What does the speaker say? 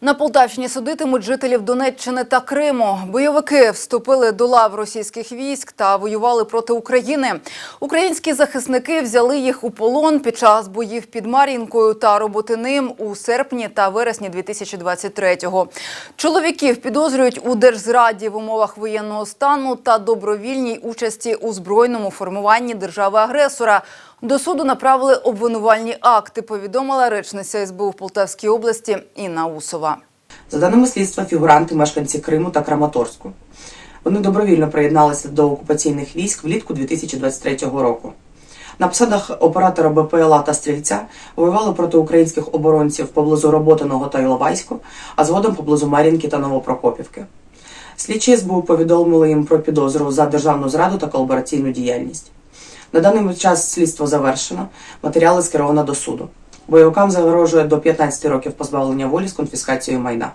На Полтавщині судитимуть жителів Донеччини та Криму. Бойовики вступили до лав російських військ та воювали проти України. Українські захисники взяли їх у полон під час боїв під Мар'їнкою та Роботиним у серпні та вересні 2023-го. Чоловіків підозрюють у держзраді в умовах воєнного стану та добровільній участі у збройному формуванні держави-агресора. До суду направили обвинувальні акти, повідомила речниця СБУ в Полтавській області Інна Усова. За даними слідства, фігуранти мешканці Криму та Краматорську. Вони добровільно приєдналися до окупаційних військ влітку 2023 року. На посадах оператора БПЛА та стрільця воювали проти українських оборонців поблизу Роботиного та Іловайську, а згодом поблизу Мар'їнки та Новопрокопівки. Слідчі СБУ повідомили їм про підозру за державну зраду та колабораційну діяльність. На даний час слідство завершено, матеріали скеровано до суду. Бойовикам загрожує до 15 років позбавлення волі з конфіскацією майна.